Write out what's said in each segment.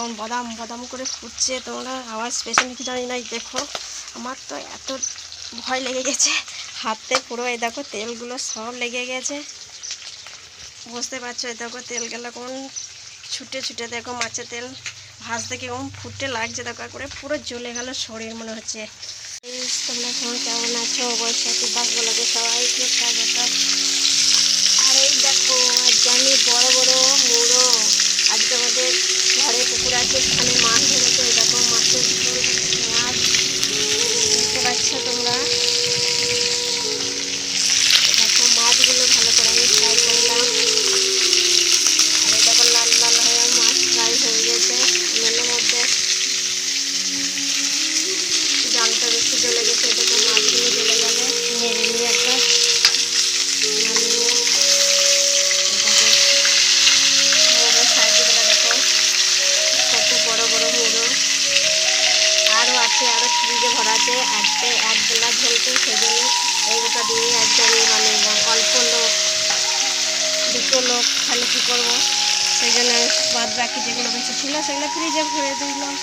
কেমন বাদাম বাদাম করে ফুটছে, তোমরা আওয়াজ পেছনে নাকি জানি নাই দেখো। আমার তো এত ভয় লেগে গেছে, হাতে পুরো, এই দেখো তেলগুলো সব লেগে গেছে। বুঝতে পারছ, এই দেখো তেলগুলো কেমন ছুটে ছুটে, দেখো মাছের তেল ভাজতে কেমন ফুটে লাগছে, দেখো করে পুরো জ্বলে গেল শরীর মনে হচ্ছে। তোমরা সবাই কেমন আছো? বলাকে সবাইকে স্বাগত। আর এই দেখো আজকে আমি বড় বড় আছে আজকে এক বেলা ঝোলতে সেজন্য এইটা দিয়ে আমি মানে অল্প লোক, দুটো লোক তাহলে কী করব? সেই জন্য বাদ বাকি যেগুলো বেঁচে ছিল সেগুলো ফ্রিজে ভরে দিলাম।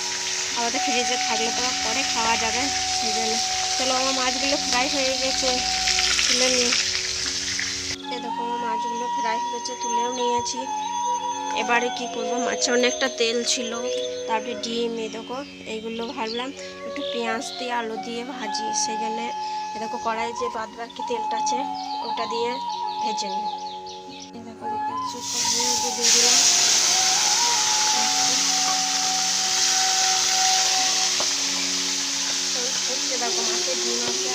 আমাদের ফ্রিজে থাকলে তো পরে খাওয়া যাবে সেই জন্য চলো, আমার মাছগুলো ফ্রাই হয়ে গেছে, তুলে নিই। দেখো, আমার মাছগুলো ফ্রাই হয়েছে তুলেও নিয়েছি। এবারে কি করব? মাছে অনেকটা তেল ছিল, তারপরে ডিম, এই দেখো, এইগুলো ভাবলাম একটু পেঁয়াজ দিয়ে, আলু দিয়ে ভাজি সেই জন্যে এ দেখো কড়াই যে বাদ বাকি তেলটা আছে, ওটা দিয়ে ভেজে নিই। দেখো দেখো, মাছের ডিম আছে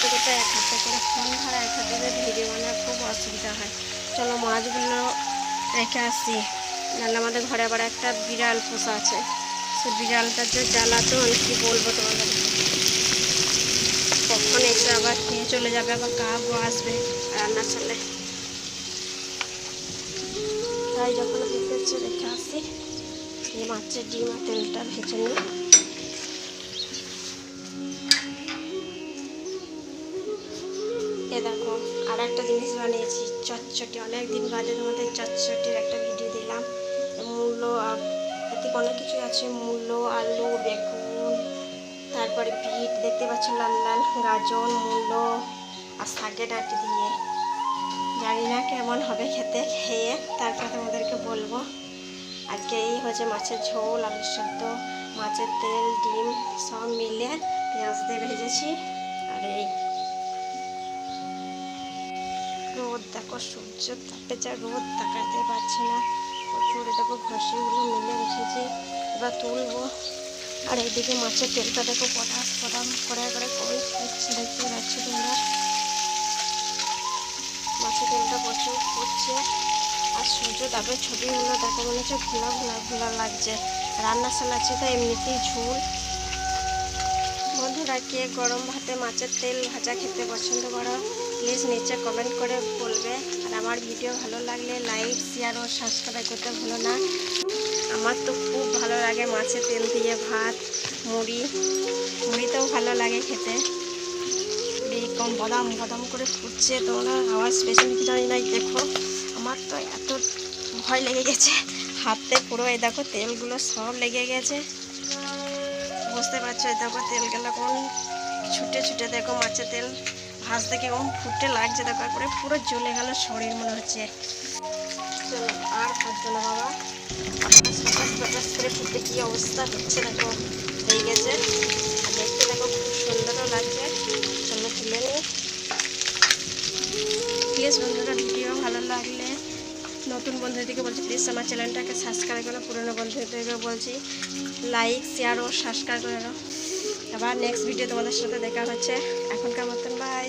করতে করতে এক হাতে করে ফোন ধরা এক হাতে করে ভিডিও বানার খুব অসুবিধা হয়। চলো মাছগুলো রেখে আসি। নাহলে আমাদের ঘরে আবার একটা বিড়াল পোষা আছে। সে বিড়ালটার যে জ্বালাতো আমি কি বলব তোমাদের? কখন এসে আবার খেয়ে চলে যাবে, আবার কাকও আসবে, রান্না চলে। তাই যখন দেখেছে রেখে আসি। মাছের ডিম আর তেলটা ভেজে নিই। আর একটা জিনিস বানিয়েছি চটচটি অনেক দিন বাদে তোমাদের চটচটির একটা ভিডিও দিলাম। মূল্য এতে অনেক কিছু আছে? মূল্য, আলু, বেগুন, তারপরে বিট, দেখতে পাচ্ছ লাল লাল, গাজর, মূল্য আর শাকের ডাটি দিয়ে। জানি না কেমন হবে খেতে, খেয়ে তারপর তোমাদেরকে বলব। আজকে এই হচ্ছে মাছের ঝোল, আলু সেদ্ধ, মাছের তেল, ডিম, সব মিলে পেঁয়াজ দিয়ে ভেজেছি। আর এই রোদ, দেখো সূর্য তাপে যা রোদ, তাকাতে পারছি না। প্রচুর দেখো ঘষিগুলো মিলে রেখেছি, এবার তুলবো। আর এইদিকে মাছের তেলটা দেখো পটাশ পটাম করে করে করে ফুটছে দেখতে পাচ্ছ তোমরা? মাছের তেলটা প্রচুর ফুটছে। আর সূর্য তাপে ছবিগুলো দেখো, মনে হচ্ছে ঘোলা ঘোলা ঘোলা লাগছে। রান্না চালাচ্ছি তো এমনিতেই ঝোল। বন্ধুরা, কে গরম ভাতে মাছের তেল ভাজা খেতে পছন্দ করো? প্লিজ নিচে কমেন্ট করে বলবে। আর আমার ভিডিও ভালো লাগলে লাইক শেয়ার ও সাবস্ক্রাইব করতে ভুলো না। আমার তো খুব ভালো লাগে মাছের তেল দিয়ে ভাত, মুড়ি। মুড়িতেও ভালো লাগে খেতে। কম বদাম, বাদাম করে ফুটছে তোমরা আওয়াজ পেছনে কি জানি নাই দেখো। আমার তো এত ভয় লেগে গেছে। হাতে পুরো এই দেখো তেলগুলো সব লেগে গেছে। বুঝতে পারছ এই দেখো তেলগুলো কোন ছুটে ছুটে দেখো মাছের তেল। ভাজতে কেমন ফুটে লাগছে দেখো করে পুরো জ্বলে গেল শরীর মনে হচ্ছে। চলো, আর ভাজছো না বাবা। পটাশ পটাশ পটাশ করে ফুটে কী অবস্থা হচ্ছে দেখো, হয়ে গেছে। দেখতে দেখো, খুব সুন্দরও লাগছে। চলো, তুলে নিই। প্লিজ বন্ধুরা, ভিডিও ভালো লাগলে নতুন বন্ধুদেরকে বলছি, প্লিজ আমার চ্যানেলটাকে সাবস্ক্রাইব করো, পুরনো বন্ধুদেরকে বলছি লাইক শেয়ার ও সাবস্ক্রাইব করে আবার নেক্সট ভিডিও তোমাদের সাথে দেখা হচ্ছে। এখনকার মতন বাই